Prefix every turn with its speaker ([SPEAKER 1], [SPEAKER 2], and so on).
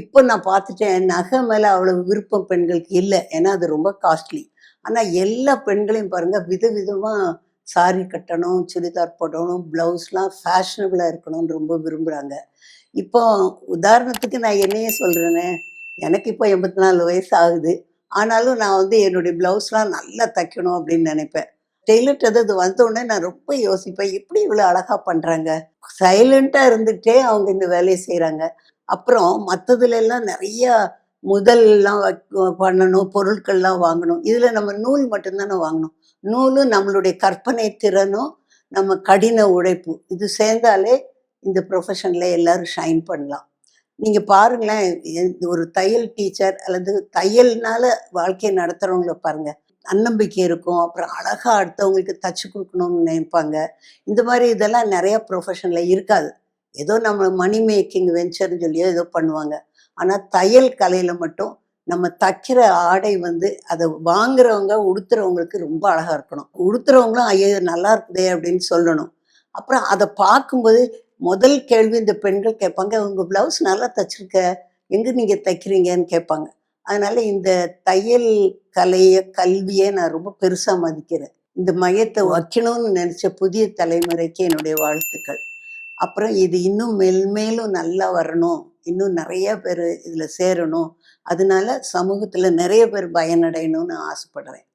[SPEAKER 1] இப்போ நான் பார்த்துட்டேன் நகை மேலே அவ்வளவு விருப்பம் பெண்களுக்கு இல்லை. ஏன்னா அது ரொம்ப காஸ்ட்லி ஆனால் எல்லா பெண்களையும் பாருங்கள் விதவிதமாக சாரி கட்டணும் சுடிதார் போடணும் ப்ளவுஸ்லாம் ஃபேஷனபிளாக இருக்கணும்னு ரொம்ப விரும்புகிறாங்க இப்போ உதாரணத்துக்கு நான் என்னையே சொல்கிறேனே எனக்கு இப்போ எண்பத்தி நாலு வயசு ஆகுது. ஆனாலும் நான் வந்து என்னுடைய ப்ளவுஸ்லாம் நல்லா தைக்கணும் அப்படின்னு நினைப்பேன். டெய்லர்ட் அது வந்தோடனே நான் ரொம்ப யோசிப்பேன் எப்படி இவ்வளோ அழகாக பண்ணுறாங்க சைலண்ட்டாக இருந்துகிட்டே அவங்க இந்த வேலையை செய்கிறாங்க அப்புறம் மற்றதுல எல்லாம் நிறைய முதல்லாம் பண்ணணும் பொருட்கள்லாம் வாங்கணும். இதில் நம்ம நூல் மட்டும்தானே வாங்கணும். நூலும் நம்மளுடைய கற்பனை திறனும் நம்ம கடின உழைப்பு. இது சேர்ந்தாலே இந்த ப்ரொஃபஷனில் எல்லாரும் ஷைன் பண்ணலாம். நீங்கள் பாருங்களேன் எ- ஒரு தையல் டீச்சர் அல்லது தையல்னால வாழ்க்கையை நடத்துகிறவங்கள பாருங்கள் தன்னம்பிக்கை இருக்கும். அப்புறம் அழகா அடுத்தவங்களுக்கு தச்சு கொடுக்கணும்னு நினைப்பாங்க. இந்த மாதிரி இதெல்லாம் நிறைய ப்ரொஃபஷனில் இருக்காது. ஏதோ நம்ம மணி மேக்கிங் வெஞ்சர்னு சொல்லியோ ஏதோ பண்ணுவாங்க. ஆனால் தையல் கலையில் மட்டும் நம்ம தைக்கிற ஆடை வந்து அதை வாங்குறவங்க உடுத்துறவங்களுக்கு ரொம்ப அழகா இருக்கணும். உடுத்துறவங்களும் ஐயோ நல்லா இருக்குதே அப்படின்னு சொல்லணும். அப்புறம் அதை பார்க்கும்போது முதல் கேள்வி இந்த பெண்கள் கேட்பாங்க உங்கள் பிளவுஸ் நல்லா தச்சிருக்க எங்கே நீங்கள் தைக்கிறீங்கன்னு கேட்பாங்க. அதனால இந்த தையல் கலைய கல்வியை நான் ரொம்ப பெருசா மதிக்கிறேன். இந்த மையத்தை வைக்கணும்னு நினைச்ச புதிய தலைமுறைக்கு என்னுடைய வாழ்த்துக்கள். அப்புறம் இது இன்னும் மெல்மேலும் நல்லா வரணும். இன்னும் நிறைய பேர் இதில் சேரணும். அதனால சமூகத்தில் நிறைய பேர் பயனடையணும்னு ஆசைப்படுறேன்.